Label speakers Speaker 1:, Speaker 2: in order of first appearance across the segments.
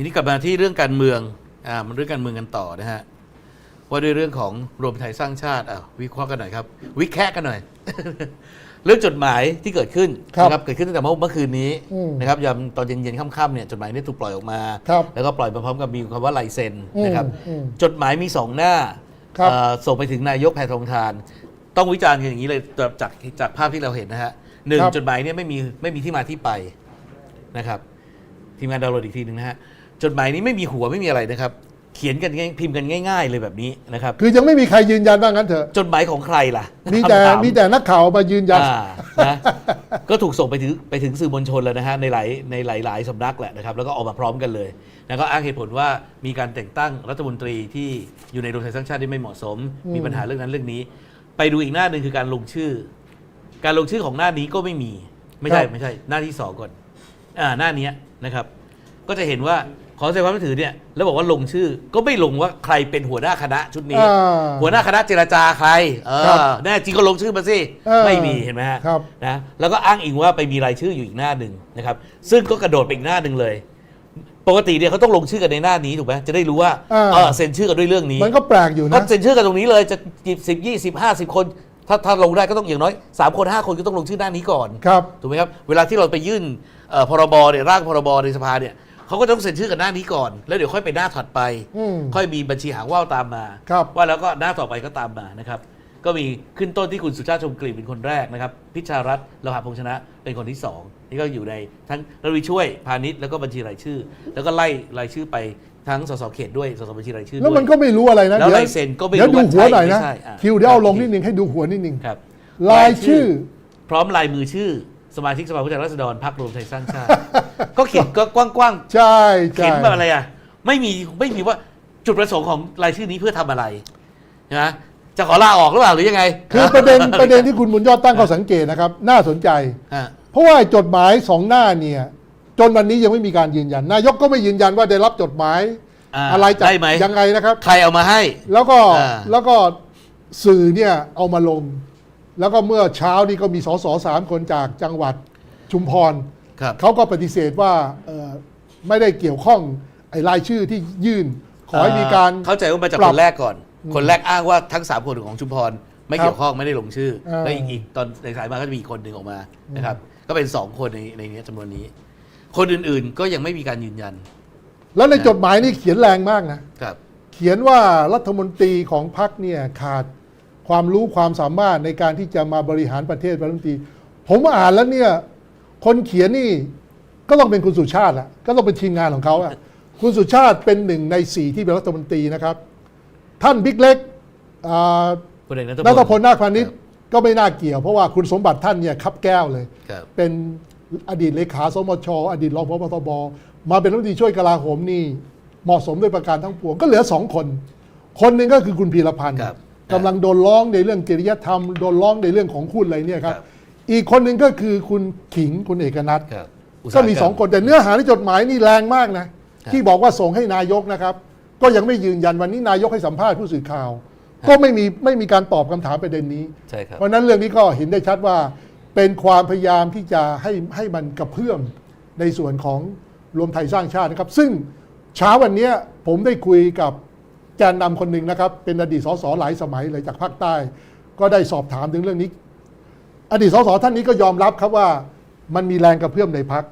Speaker 1: ทีนี้กลับมาที่เรื่องการเมืองอ่ามันเรื่องการเมืองกันต่อนะฮะว่าด้วยเรื่องของรวมไทยสร้างชาติอะวิเคราะห์กันหน่อยครับ วิแคะกันหน่อย เรื่องจดหมายที่เกิดขึ้น
Speaker 2: ครับ
Speaker 1: นะครับเกิดขึ้นตั้งแต่เมื่อเมื่อคืนนี้
Speaker 2: อืม
Speaker 1: นะครับยามตอนเย็นๆค่ำๆเนี่ยจดหมายนี้ถูกปล่อยออกมา
Speaker 2: ครับ
Speaker 1: แล้วก็ปล่อยมาพร้อมกับมีคำว่าลายเซ็นนะครับ
Speaker 2: อืมอืม
Speaker 1: จดหมายมีสองหน้า
Speaker 2: ครับ
Speaker 1: เอ่อส่งไปถึงนายกแพทองทาน ต้องวิจารณ์กันอย่างนี้เลยจากจากจากภาพที่เราเห็นนะฮะหนึ่ง
Speaker 2: ครับ
Speaker 1: จดหมายเนี่ยไม่มีไม่มีที่มาที่ไปนะครับ ทีมงานดาวน์โหลดอีกทีหนึ่งนะฮะ จดหมายนี้ไม่มีหัวไม่มีอะไรนะครับ เขียนกันง่ายพิมพ์กันง่าย ๆ เลยแบบนี้นะครับ
Speaker 2: คือยังไม่มีใครยืนยันว่างั้นเถอะ
Speaker 1: จดหมายของใครล่ะ
Speaker 2: มีแต่
Speaker 1: คำถา
Speaker 2: มีแต่นักข่าวมายืนยัน
Speaker 1: อ่านะก็ถูกส่งไปถึงไปถึงสื่อมวลชนแล้วนะฮะในหลายในหลายๆสำนักแหละนะครับ แล้วก็ออกมาพร้อมกันเลยแล้วก็อ้างเหตุผลว่ามีการแต่งตั้งรัฐมนตรีที่อยู่ในรวมไทยสร้างชาติที่ไม่เหมาะสม
Speaker 2: อืม
Speaker 1: มีปัญหาเรื่องนั้นเรื่องนี้ ไปดูอีกหน้าหนึ่งคือการลงชื่อ การลงชื่อของหน้านี้ก็ไม่มี ไม่ใช่ไม่ใช่หน้าที่สองก่อนอ่าหน้านี้นะครับ ก็จะเห็นว่า ขอแสดงความนับถือเนี่ยแล้วบอกว่าลงชื่อก็ไม่ลงว่าใครเป็นหัวหน้าคณะชุดนี้
Speaker 2: อ่า
Speaker 1: หัวหน้าคณะเจรจาใคร เอ
Speaker 2: ครับ
Speaker 1: อแน่จริงก็ลงชื่อมาสิ
Speaker 2: เออ
Speaker 1: ไม่มีเห็นไหมฮะ
Speaker 2: ครับ
Speaker 1: นะแล้วก็อ้างอิงว่าไปมีรายชื่ออยู่อีกหน้าหนึ่งนะครับ ซึ่งก็กระโดดไปอีกหน้าหนึ่งเลย ปกติเนี่ยเขาต้องลงชื่อกันในหน้านี้ถูกไหมจะได้รู้ว่า
Speaker 2: อ่า
Speaker 1: เออเซ็นชื่อกันด้วยเรื่องนี้
Speaker 2: มันก็แปลกอยู่
Speaker 1: ก็
Speaker 2: นะ
Speaker 1: เซ็นชื่อกันตรงนี้เลยจะสิบสิบยี่สิบห้าสิบคน ถ้าถ้าลงได้ก็ต้องอย่างน้อยสามคนห้าคนก็ต้องลงชื่อหน้านี้ก่อน
Speaker 2: ครับ
Speaker 1: ถูกไหมครับ เวลาที่เราไปยื่นเอ่อพรบเนี่ยร่างพรบในสภาเนี่ย เขาก็ต้องเซ็นชื่อกันหน้านี้ก่อน แล้วเดี๋ยวค่อยไปหน้าถัดไป
Speaker 2: อืม
Speaker 1: ค่อยมีบัญชีหางว่าวตามมา
Speaker 2: ครับ
Speaker 1: ว่าแล้วก็หน้าต่อไปก็ตามมานะครับ ก็มีขึ้นต้นที่คุณสุชาติชมกลิ่นเป็นคนแรกนะครับ พิชารัตน์เราหาพงษ์ชนะเป็นคนที่สองนี่ก็อยู่ในทั้งรัฐวิช่วยพาณิชย์แล้วก็บัญชีรายชื่อ แล้วก็ไล่รายชื่อไปทั้งสสเขตด้วยสสบัญชีรายชื่อด้วย
Speaker 2: แล้วมันก็ไม่รู้อะไรนะ
Speaker 1: แล้ว
Speaker 2: เดี๋ยว
Speaker 1: ลายเซ็นก็ไม่
Speaker 2: เดี๋ยว
Speaker 1: รู้
Speaker 2: ดู
Speaker 1: ว่า
Speaker 2: หัวหน่อยนะ
Speaker 1: ใช่ไม่ใช่อะ
Speaker 2: คิวเดี๋ยวเอาลงนิดนึงให้ดูหัวนิดนึง
Speaker 1: ครับ
Speaker 2: ลายชื่อ
Speaker 1: พร้อมลายมือชื่อ สมาชิกสภาผู้แทนราษฎรพรรครวมไทยสร้างชาติ ก็เขียนก็กว้างๆ
Speaker 2: ใช่
Speaker 1: เขี
Speaker 2: ใช่
Speaker 1: ยนแบบอะไรอะ ไม่มีไม่มีว่าจุดประสงค์ของรายชื่อนี้เพื่อทำอะไรนะจะขอลาออกหรือเปล่าหรือยังไง
Speaker 2: คือประเด็นประเด็นที่คุณบุญยอดตั้งข้อสังเกตนะครับ น่าสนใจ
Speaker 1: ฮะ
Speaker 2: เพราะว่าจดหมายสองหน้าเนี่ย จนวันนี้ยังไม่มีการยืนยัน นายกก็ไม่ยืนยันว่าได้รับจดหมายาอะไรจาก
Speaker 1: ได้ไหม
Speaker 2: ยังไงนะครับ
Speaker 1: ใครเอามาให้
Speaker 2: แล้วก็
Speaker 1: อ่า
Speaker 2: แล้วก็สื่อเนี่ยเอามาลง แล้วก็เมื่อเช้านี้ก็มีสสสามคนจากจังหวัดชุมพร
Speaker 1: ครับ
Speaker 2: เขาก็ปฏิเสธว่าเอ่อไม่ได้เกี่ยวข้องไอ้รายชื่อที่ยื่น ขอให้มีการ
Speaker 1: เข้าใจว่ามาจาก
Speaker 2: ปรั
Speaker 1: ค
Speaker 2: บ
Speaker 1: นแรกก่อน คนแรกอ้างว่าทั้งสามคนของชุมพรไม่
Speaker 2: ครับ
Speaker 1: เกี่ยวข้องไม่ได้ลงชื่อ
Speaker 2: เออ
Speaker 1: แล้วอีกอีกตอนในสายมาก็จะมีอีกคนหนึ่งออกมานะครับ ก็เป็นสองคนในในนี้จำนวนนี้ คนอื่นๆก็ยังไม่มีการยืนยัน
Speaker 2: แล้วในจดหมายนี่เขียนแรงมากนะ
Speaker 1: ครับ
Speaker 2: เขียนว่ารัฐมนตรีของพรรคเนี่ยขาด ความรู้ความสามารถในการที่จะมาบริหารประเทศรัฐมนตรีผมอ่านแล้วเนี่ยคนเขียนนี่ก็ต้องเป็นคุณสุชาติอะก็ต้องเป็นทีมงานของเขาอะคุณสุชาติเป็นหนึ่งในสี่ที่เป็นรัฐมนตรีนะครับ ท่านบิ๊กเล็กอ่า
Speaker 1: พลเอกนัท
Speaker 2: นัทพ
Speaker 1: พ
Speaker 2: ล
Speaker 1: ล
Speaker 2: นาคพานิชย์ก็ไม่น่าเกี่ยว เพราะว่าคุณสมบัติท่านเนี่ยคับแก้วเลย
Speaker 1: ครับ
Speaker 2: เป็นอดีตเลขาสมชอดีตรองพบตบมาเป็นรัฐมนตรีช่วยกลาโหมนี่เหมาะสมด้วยประการทั้งปวง ก็เหลือสองคน คนหนึ่งก็คือคุณพีรพันธ์
Speaker 1: ครับ
Speaker 2: กำลังโดนร้องในเรื่องจริยธรรมโดนร้องในเรื่องของคุณอะไรเนี่ยครับ
Speaker 1: ครับ
Speaker 2: อีกคนหนึ่งก็คือคุณขิงคุณเอกนัท
Speaker 1: ครับต
Speaker 2: ก็มีสองคนแต่เนื้อหาในจดหมายนี่แรงมากนะ
Speaker 1: ครับ
Speaker 2: ที่บอกว่าส่งให้นายกนะครับ ก็ยังไม่ยืนยันวันนี้นายกให้สัมภาษณ์ผู้สื่อข่าว ก็ไม่มีไม่มีการตอบคำถามประเด็นนี้
Speaker 1: ใช่ครับ
Speaker 2: เพราะฉะนั้นเรื่องนี้ก็เห็นได้ชัดว่าเป็นความพยายามที่จะให้ให้มันกระเพื่อมในส่วนของรวมไทยสร้างชาตินะครับ ซึ่งเช้าวันเนี้ยผมได้คุยกับ แกนนำคนหนึ่งนะครับ เป็นอดีตสสหลายสมัยเลยจากภาคใต้ ก็ได้สอบถามถึงเรื่องนี้ อดีตสสท่านนี้ก็ยอมรับครับว่ามันมีแรงกระเพื่อมในพัก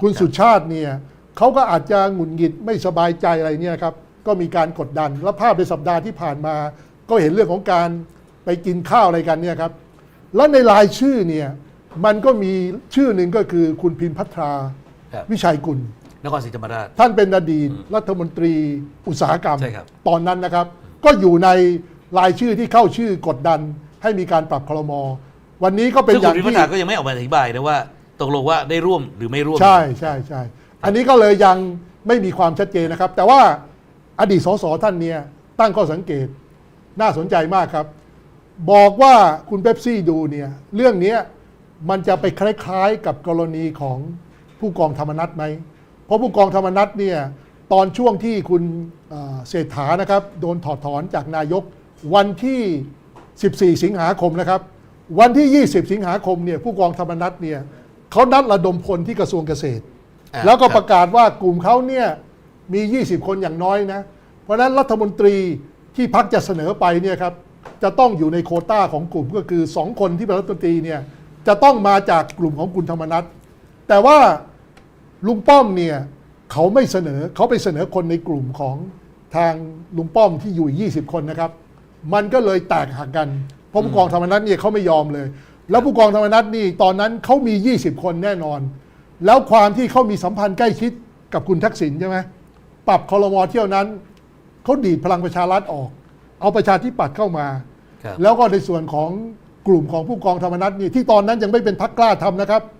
Speaker 2: คุณสุชาติเนี่ยเขาก็อาจจะหงุดหงิดไม่สบายใจอะไรเนี่ยครับ ก็มีการกดดัน และภาพในสัปดาห์ที่ผ่านมา ก็เห็นเรื่องของการไปกินข้าวอะไรกันเนี่ยครับ แล้วในรายชื่อเนี่ยมันก็มีชื่อหนึ่งก็คือคุณพิมพัทรา
Speaker 1: ครับ
Speaker 2: วิชัยกุล
Speaker 1: นครศรีธรรมราช
Speaker 2: ท่านเป็นอดีตรัฐมนตรีอุตสาหกรรม
Speaker 1: ใช่ครับ
Speaker 2: ตอนนั้นนะครับ ก็อยู่ในรายชื่อที่เข้าชื่อกดดันให้มีการปรับคลมวันนี้ก็เป็น
Speaker 1: ซึ่ง
Speaker 2: อ
Speaker 1: คุ
Speaker 2: ย่า
Speaker 1: ณ
Speaker 2: ง
Speaker 1: พิพั
Speaker 2: ที่
Speaker 1: ฒนาก็ยังไม่ออกมาอธิบายนะว่าตกลงว่าได้ร่วมหรือไม่ร่วม
Speaker 2: ใช่ใช่ใช่ อันนี้ก็เลยยังไม่มีความชัดเจนนะครับ แต่ว่าอดีตสสท่านเนี่ยตั้งข้อสังเกตน่าสนใจมากครับ บอกว่าคุณเป๊ปซี่ดูเนี่ยเรื่องเนี้ยมันจะไปคล้ายๆกับกรณีของผู้กองธรรมนัฐไหม เพราะผู้กองธรรมนัฐเนี่ยตอนช่วงที่คุณเอ่อเศรษฐานะครับโดนถอดถอนจากนายกวันที่ 14 สิงหาคมนะครับ วันที่ 20 สิงหาคมเนี่ยผู้กองธรรมนัฐเนี่ยเขานัดระดมพลที่กระทรวงเกษตร
Speaker 1: อ่า
Speaker 2: แล้วก็
Speaker 1: ครับ
Speaker 2: ประกาศว่ากลุ่มเขาเนี่ยมี 20 คนอย่างน้อยนะ เพราะฉะนั้นรัฐมนตรีที่พักจะเสนอไปเนี่ยครับจะต้องอยู่ในโควต้าของกลุ่มก็คือ 2 คนที่เป็นรัฐมนตรีเนี่ยจะต้องมาจากกลุ่มของคุณธรรมนัฐแต่ว่า ลุงป้อมเนี่ยเขาไม่เสนอเขาไปเสนอคนในกลุ่มของทางลุงป้อมที่อยู่อีก20 คนนะครับ มันก็เลยแตกหักกันเพราะผู้กองธรรมนัฐเนี่ยเขาไม่ยอมเลย แล้วผู้กองธรรมนัฐนี่ตอนนั้นเขามี 20 คนแน่นอน แล้วความที่เขามีสัมพันธ์ใกล้ชิดกับคุณทักษิณใช่ไหมปรับคอรมอเที่ยวนั้นเขาดีดพลังประชารัฐออก เอาประชาธิปัตย์เข้ามา
Speaker 1: ครับ
Speaker 2: แล้วก็ในส่วนของกลุ่มของผู้กองธรรมนัฐนี่ที่ตอนนั้นยังไม่เป็นพักกล้าทำนะครับ
Speaker 1: ค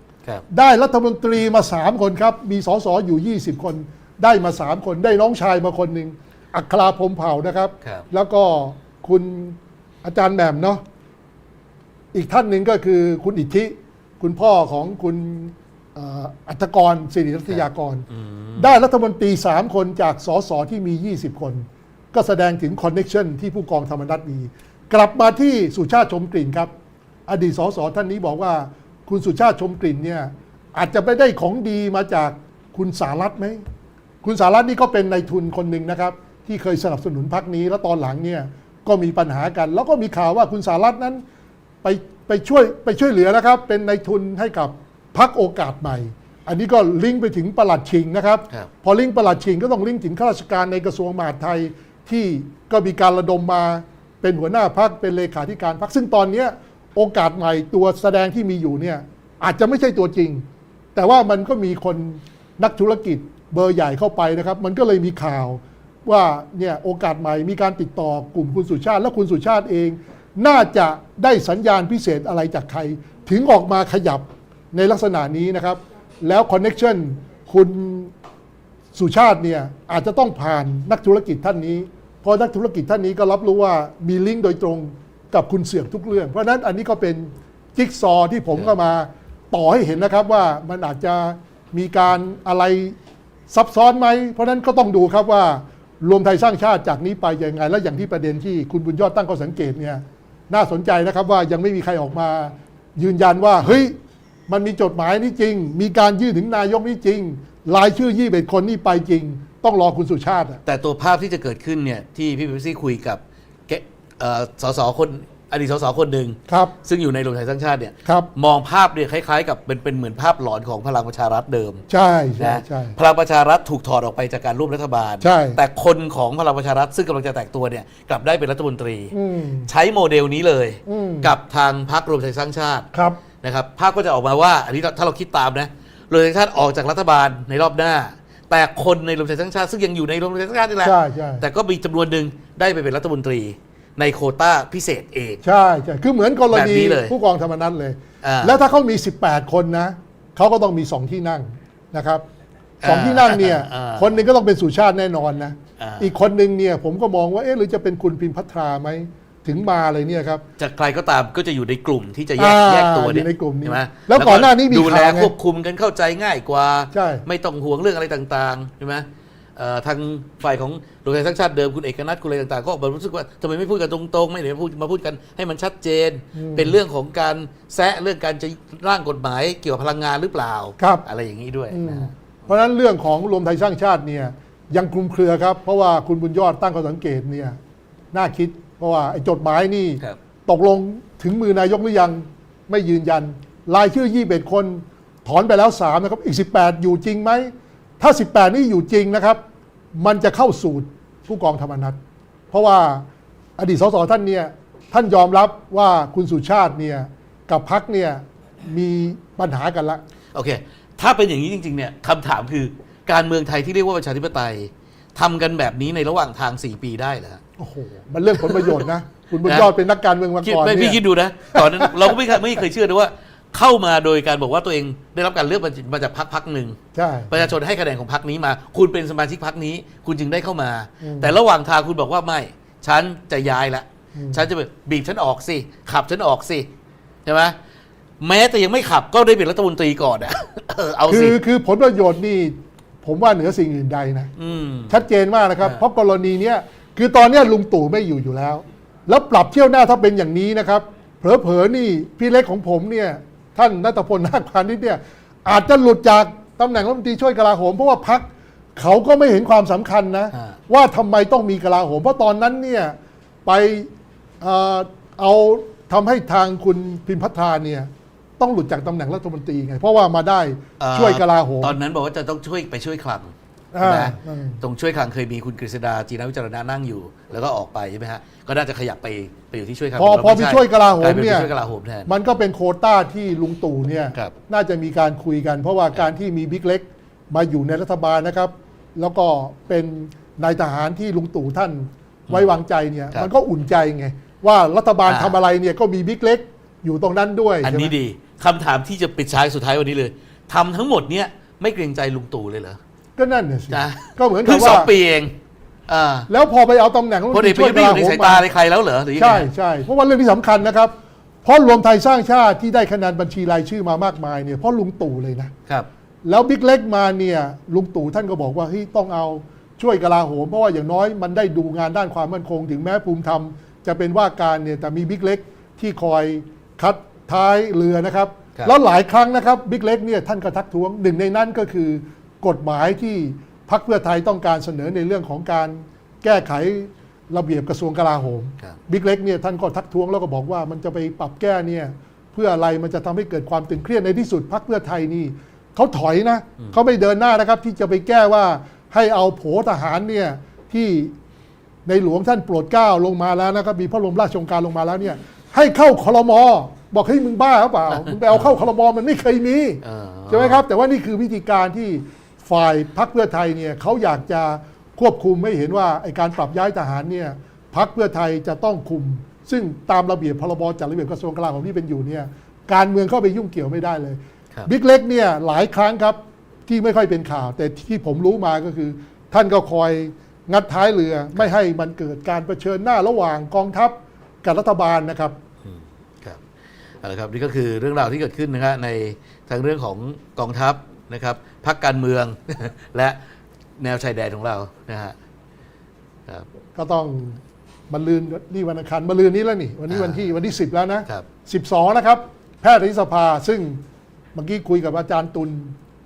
Speaker 1: รับ
Speaker 2: ได้รัฐมนตรีมา3คนครับ มีสสอยู่ 20 คน ได้มา3คน ได้น้องชายมาคนหนึ่ง อัคราพรหมเผ่านะครับ
Speaker 1: ครับ
Speaker 2: แล้วก็คุณอาจารย์แหม่มเนาะ อีกท่านหนึ่งก็คือคุณอิทธิ คุณพ่อของคุณเอ่ออัตกรสิริรัตยากร
Speaker 1: อืม
Speaker 2: ได้รัฐมนตรี3คนจากสสที่มี 20 คน ก็แสดงถึงคอนเน็ชันที่ผู้กองธรรมนัฐมี กลับมาที่สุชาติชมกลิ่นครับ อดีตสสท่านนี้บอกว่า คุณสุชาติชมกลิ่นเนี่ยอาจจะไปได้ของดีมาจากคุณสารัตน์ไหมคุณสารัตน์นี่ก็เป็นนายทุนคนหนึ่งนะครับ ที่เคยสนับสนุนพรรคนี้แล้วตอนหลังเนี่ยก็มีปัญหากัน แล้วก็มีข่าวว่าคุณสารัตน์นั้นไปไปช่วยไปช่วยเหลือนะครับ เป็นนายทุนให้กับพักโอกาสใหม่ อันนี้ก็ลิงก์ไปถึงประหลัดชิงนะครับ
Speaker 1: ครับ
Speaker 2: พอลิงก์ประหลัดชิงก็ต้องลิงก์ถึงข้าราชการในกระทรวงมหาดไทยที่ก็มีการระดมมาเป็นหัวหน้าพักเป็นเลขาธิการพักซึ่งตอนเนี้ย โอกาสใหม่ตัวแสดงที่มีอยู่เนี่ยอาจจะไม่ใช่ตัวจริง แต่ว่ามันก็มีคนนักธุรกิจเบอร์ใหญ่เข้าไปนะครับ มันก็เลยมีข่าวว่าเนี่ยโอกาสใหม่มีการติดต่อกลุ่มคุณสุชาติ และคุณสุชาติเอง น่าจะได้สัญญาณพิเศษอะไรจากใคร ถึงออกมาขยับในลักษณะนี้นะครับ แล้วคอนเน็ชันคุณสุชาติเนี่ยอาจจะต้องผ่านนักธุรกิจท่านนี้เพราะนักธุรกิจท่านนี้ก็รับรู้ว่ามีลิงก์โดยตรง กับคุณเสือกทุกเรื่อง เพราะฉะนั้นอันนี้ก็เป็นจิ๊กซอว์ที่ผมก็มาต่อให้เห็นนะครับว่ามันอาจจะมีการอะไรซับซ้อนไหม เพราะนั้นก็ต้องดูครับว่ารวมไทยสร้างชาติจากนี้ไปยังไง และอย่างที่ประเด็นที่คุณบุญยอดตั้งข้อสังเกตเนี่ยน่าสนใจนะครับว่ายังไม่มีใครออกมา ยืนยันว่าเฮ้ยมันมีจดหมายนี่จริง มีการยื่นถึงนายกนี่จริงรายชื่อยี่สิบคนนี่ไปจริง ต้องรอคุณสุชาติ
Speaker 1: แต่ตัวภาพที่จะเกิดขึ้นเนี่ยที่พี่เบปซี่คุยกับ เอ่อสสคนอดีตสสคนหนึ่ง
Speaker 2: ครับ
Speaker 1: ซึ่งอยู่ในรวมไทยสร้างชาติเนี่ย
Speaker 2: ครับ
Speaker 1: มองภาพเนี่ยคล้ายๆ กับเป็นเป็นเหมือนภาพหลอนของพลังประชารัฐเดิม
Speaker 2: ใช่ใช่
Speaker 1: นะ
Speaker 2: ใช่
Speaker 1: พลังประชารัฐถูกถอดออกไปจากการร่วมรัฐบาล
Speaker 2: ใช่
Speaker 1: แต่คนของพลังประชารัฐซึ่งกำลังจะแตกตัวเนี่ยกลับได้เป็นรัฐมนตรี
Speaker 2: อืม
Speaker 1: ใช้โมเดลนี้เลย
Speaker 2: อืม
Speaker 1: กับทางพรรครวมไทยสร้างชาติ
Speaker 2: ครับ
Speaker 1: นะครับภาพก็จะออกมาว่าอันนี้ถ้าเราคิดตามนะรวมไทยสร้างชาติออกจากรัฐบาลในรอบหน้า แต่คนในรวมไทยสร้างชาติซึ่งยังอยู่ในรวมไทยสร้างชาตินี่แหละ
Speaker 2: ใช่ใช่
Speaker 1: แต่ก็มีจำนวนหนึ่งได้ไปเป็นรัฐมนตรี ในโควต้าพิเศษเอง
Speaker 2: ใช่ใช่คือเหมือนกร
Speaker 1: แบบ
Speaker 2: ณี
Speaker 1: นี้เลย
Speaker 2: ผู้กองธรรมนัฐเลย
Speaker 1: อ่า
Speaker 2: แล้วถ้าเขามี 18 คนนะเขาก็ต้องมีสองที่นั่งนะครับสอง
Speaker 1: อ่า
Speaker 2: ที่นั่งเนี่ย
Speaker 1: อ่า
Speaker 2: คนหนึ่งก็ต้องเป็นสุชาติแน่นอนนะ
Speaker 1: อ่า
Speaker 2: อีกคนหนึ่งเนี่ยผมก็มองว่าเอ๊ะหรือจะเป็นคุณพิมพัทราไหมถึงมาเลยเนี่ยครับ
Speaker 1: จากใครก็ตามก็จะอยู่ในกลุ่มที่จะแยก
Speaker 2: อ่า
Speaker 1: แยกตัว
Speaker 2: อยู่
Speaker 1: เนี่ย
Speaker 2: ในกลุ่มนี้
Speaker 1: ใช่ไหม
Speaker 2: แล้วก่อนหน้านี้มี
Speaker 1: ดูแล
Speaker 2: ข่าวไง
Speaker 1: ควบคุมกันเข้าใจง่ายกว่า
Speaker 2: ใช่
Speaker 1: ไม่ต้องห่วงเรื่องอะไรต่างๆใช่ไหมเอ่อ ทางฝ่ายของรวมไทยสร้างชาติเดิมคุณเอกนัทคุณอะไรต่างๆ ก็ออกมารู้สึกว่าทำไมไม่พูดกันตรงๆ ไม่ได้มาพูดมาพูดกันให้มันชัดเจน เป็นเรื่องของการแซะเรื่องการจะร่างกฎหมายเกี่ยวกับพลังงานหรือเปล่า
Speaker 2: ครับ
Speaker 1: อะไรอย่างนี้ด้วย
Speaker 2: อืม
Speaker 1: นะฮะ
Speaker 2: เพราะฉะนั้นเรื่องของรวมไทยสร้างชาติเนี่ยยังคลุมเครือครับ เพราะว่าคุณบุญยอดตั้งข้อสังเกตเนี่ยน่าคิด เพราะว่าไอ้จดหมายนี่
Speaker 1: ครับ
Speaker 2: ตกลงถึงมือนายกหรือยังไม่ยืนยันรายชื่อยี่เบ็ดคน ถอนไปแล้วสามนะครับ อีก 18 อยู่จริงไหม ถ้า 18 นี่อยู่จริงนะครับ มันจะเข้าสูตรผู้กองธรรมนัฐเพราะว่าอดีตสสท่านเนี่ยท่านยอมรับว่าคุณสุชาติเนี่ยกับพักเนี่ยมีปัญหากันละ
Speaker 1: โอเค ถ้าเป็นอย่างนี้จริง ๆ เนี่ยคำถามคือการเมืองไทยที่เรียกว่าประชาธิปไตยทำกันแบบนี้ในระหว่างทาง 4 ปีได้เหรอฮะ
Speaker 2: โอ้โห มันเรื่องผลประโยชน์นะ คุณบุญยอดเป็นนักการเมืองมา
Speaker 1: คิด
Speaker 2: ก่อน
Speaker 1: ไม่พี่
Speaker 2: เนี่
Speaker 1: คิ
Speaker 2: ย
Speaker 1: ดดูนะ ตอนนั้นเราก็ไม่เคยไม่เคยเชื่อนะว่า เข้ามาโดยการบอกว่าตัวเองได้รับการเลือกมามาจากพรรคพรรคหนึ่ง
Speaker 2: ใช่
Speaker 1: ประชาชนให้คะแนนของพรรคนี้มา คุณเป็นสมาชิกพรรคนี้ คุณจึงได้เข้ามา
Speaker 2: อืม
Speaker 1: แต่ระหว่างทางคุณบอกว่าไม่ ฉันจะย้ายละ
Speaker 2: อืม
Speaker 1: ฉันจะแบบบีบฉันออกสิ ขับฉันออกสิ ใช่ไหมแม้แต่ยังไม่ขับก็ได้เป็นรัฐมนตรีก่อนอะ เออเอา
Speaker 2: คื
Speaker 1: สิ
Speaker 2: อคือผลประโยชน์นี่ผมว่าเหนือสิ่งอื่นใดนะ
Speaker 1: อืม
Speaker 2: ชัดเจนมากนะครับ
Speaker 1: อ่า
Speaker 2: เพราะกรณีเนี้ยคือตอนเนี้ยลุงตู่ไม่อยู่อยู่แล้ว แล้วปรับเที่ยวหน้าถ้าเป็นอย่างนี้นะครับ เผลอๆนี่พี่เล็กของผมเนี่ย ท่านนัตพลนาคพานิชเนี่ยอาจจะหลุดจากตำแหน่งรัฐมนตรีช่วยกลาโหมเพราะว่าพักเขาก็ไม่เห็นความสำคัญนะ
Speaker 1: ฮะ
Speaker 2: ว่าทำไมต้องมีกลาโหม เพราะตอนนั้นเนี่ยไปเอ่อเอาทำให้ทางคุณพิมพัทราเนี่ยต้องหลุดจากตำแหน่งรัฐมนตรีไงเพราะว่ามาได้
Speaker 1: เอ่อ
Speaker 2: ช่วยกลาโหม
Speaker 1: ตอนนั้นบอกว่าจะต้องช่วยไปช่วยคลัง
Speaker 2: อ่า
Speaker 1: นะ
Speaker 2: อืม
Speaker 1: ตรงช่วยคลังเคยมีคุณกฤษดาจีนวิจารณะนั่งอยู่ แล้วก็ออกไปใช่ไหมฮะก็น่าจะขยับไปไปอยู่ที่ช่วยคลัง
Speaker 2: พอ
Speaker 1: แล้ว
Speaker 2: พอ
Speaker 1: ไม่
Speaker 2: ไป
Speaker 1: ใช่
Speaker 2: วยกลาโห
Speaker 1: กล
Speaker 2: ม
Speaker 1: ยเป็น
Speaker 2: เนี่ย
Speaker 1: ไปช่วยกลาโหมแทน
Speaker 2: มันก็เป็นโควต้าที่ลุงตู่เนี่ย
Speaker 1: ครับ
Speaker 2: น่าจะมีการคุยกัน เพราะว่าการที่มีบิ๊กเล็กมาอยู่ในรัฐบาลนะครับ แล้วก็เป็นนายทหารที่ลุงตู่ท่านไว้วางใจเนี่ย
Speaker 1: ครับ
Speaker 2: มันก็อุ่นใจไงว่ารัฐบาล
Speaker 1: อ่า
Speaker 2: ทำอะไรเนี่ยก็มีบิ๊กเล็กอยู่ตรงนั้นด้วย
Speaker 1: อันนี้
Speaker 2: ใช่ไหม
Speaker 1: ดีคำถามที่จะปิดท้ายสุดท้ายวันนี้เลยทำทั้งหมดเนี้ยไม่เกรงใจลุงตู่เลยเหรอ
Speaker 2: ก็นั่นน่ะสิ
Speaker 1: จ้ะ
Speaker 2: ก็เหมือน
Speaker 1: เพิ่
Speaker 2: กับ
Speaker 1: งสอ
Speaker 2: ว่า
Speaker 1: งปีเองอ่า
Speaker 2: แล้วพอไปเอาตำแหน่งรัฐ
Speaker 1: พ
Speaker 2: ม
Speaker 1: ล
Speaker 2: นต
Speaker 1: เอ
Speaker 2: รี
Speaker 1: กประ
Speaker 2: ช่วย
Speaker 1: ยุทธ์ไม่อยู่ใน
Speaker 2: กลาโหม
Speaker 1: สายตาใครแล้วเหรอหรือยัง
Speaker 2: ใช่
Speaker 1: ไง
Speaker 2: ใช่เพราะว่าเรื่องที่สำคัญนะครับ เพราะรวมไทยสร้างชาติที่ได้คะแนนบัญชีรายชื่อมามากมายเนี่ยเพราะลุงตู่เลยนะ
Speaker 1: ครับ
Speaker 2: แล้วบิ๊กเล็กมาเนี่ยลุงตู่ท่านก็บอกว่าเฮ้ยต้องเอาช่วยกลาโหม เพราะว่าอย่างน้อยมันได้ดูงานด้านความมั่นคง ถึงแม้ภูมิธรรมจะเป็นว่าการเนี่ยแต่มีบิ๊กเล็กที่คอยคัดท้ายเรือนะครับ
Speaker 1: ครับ
Speaker 2: แล้วหลายครั้งนะครับบิ๊กเล็กเนี่ยท่านก็ทักท้วงหนึ่งในนั้นก็คือ กฎหมายที่พรรคเพื่อไทยต้องการเสนอในเรื่องของการแก้ไขระเบียบกระทรวงกลาโหม
Speaker 1: ครับ
Speaker 2: บิ๊กเล็กเนี่ยท่านก็ทักท้วงแล้วก็บอกว่ามันจะไปปรับแก้เนี่ยเพื่ออะไรมันจะทำให้เกิดความตึงเครียดในที่สุดพรรคเพื่อไทยนี่เขาถอยนะเขาไม่เดินหน้านะครับ ที่จะไปแก้ว่าให้เอาโผทหารเนี่ยที่ในหลวงท่านโปรดเกล้าลงมาแล้วนะครับมีพระบรมราชโองการลงมาแล้วเนี่ยให้เข้าคลมบอกให้ยมึงบ้าหรือเปล่ามึงไปเอาเข้าคลมมันไม่เคยมี
Speaker 1: เออ
Speaker 2: ใช่ไหมครับ แต่ว่านี่คือวิธีการที่ ฝ่ายพรรคเพื่อไทยเนี่ยเขาอยากจะควบคุมไม่เห็นว่าไอการปรับย้ายทหารเนี่ยพรรคเพื่อไทยจะต้องคุม ซึ่งตามระเบียบพรบจัดระเบียบกระทรวงกลาโหมที่เป็นอยู่เนี่ยการเมืองเข้าไปยุ่งเกี่ยวไม่ได้เลย
Speaker 1: ครับ
Speaker 2: บิ๊กเล็กเนี่ยหลายครั้งครับที่ไม่ค่อยเป็นข่าว แต่ที่ผมรู้มาก็คือ ท่านก็คอยงัดท้ายเรือไม่ให้มันเกิดการเผชิญหน้าระหว่างกองทัพกับรัฐบาลนะครับ
Speaker 1: ครับเอาละครับนี่ก็คือเรื่องราวที่เกิดขึ้นนะฮะในทางเรื่องของกองทัพ นะครับพักการเมือง และแนวชายแดนของเรานะฮะครับ
Speaker 2: ก็ต้องบรรลืนนี่วันอังคารบรรลืนนี้แล้วนี่ วันนี้
Speaker 1: อ่า
Speaker 2: วันที่วันที่สิบแล้วนะครับ สิบสองนะครับ แพทยสภาซึ่งเมื่อกี้คุยกับอาจารย์ตุล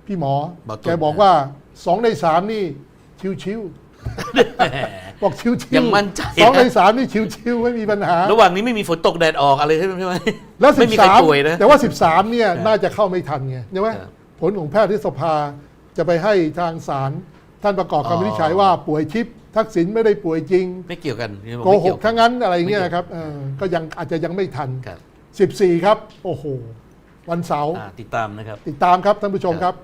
Speaker 2: พี่หมอ
Speaker 1: หมอตุล
Speaker 2: แกบอกว่าสองในสามนี่ชิวๆบอกชิวๆ
Speaker 1: ยังมั่นใจ
Speaker 2: สองใน
Speaker 1: นะ
Speaker 2: สามนี่ชิวๆไม่มีปัญหา
Speaker 1: ระหว่างนี้ไม่มีฝนตกแดดออกอะไรใช่ไหมใช่ไหม
Speaker 2: แล้วสิ
Speaker 1: ไม่
Speaker 2: บ
Speaker 1: มีใคร
Speaker 2: สาม
Speaker 1: ป่วยนะ
Speaker 2: แต่ว่าสิบสามเนี่ยน่าจะเข้าไม่ทันไงใช่ไหม
Speaker 1: ครับ
Speaker 2: ผลของแพทยสภาจะไปให้ทางศาลท่านประกอบ
Speaker 1: อ๋อ
Speaker 2: คำวินิจฉัยว่าป่วยทิพย์ทักษิณไม่ได้ป่วยจริง
Speaker 1: ไม่เกี่ยวกัน
Speaker 2: โกหกทั้งนั้นอะไรเงี้ย
Speaker 1: ไม่เกี่ยว
Speaker 2: ครับเออก็ยังอาจจะยังไม่ทัน
Speaker 1: ครับ
Speaker 2: 14 ครับ โอ้โห วันเสาร์
Speaker 1: อ่าติดตามนะครับ
Speaker 2: ติดตามครับท่านผู้ชมครับ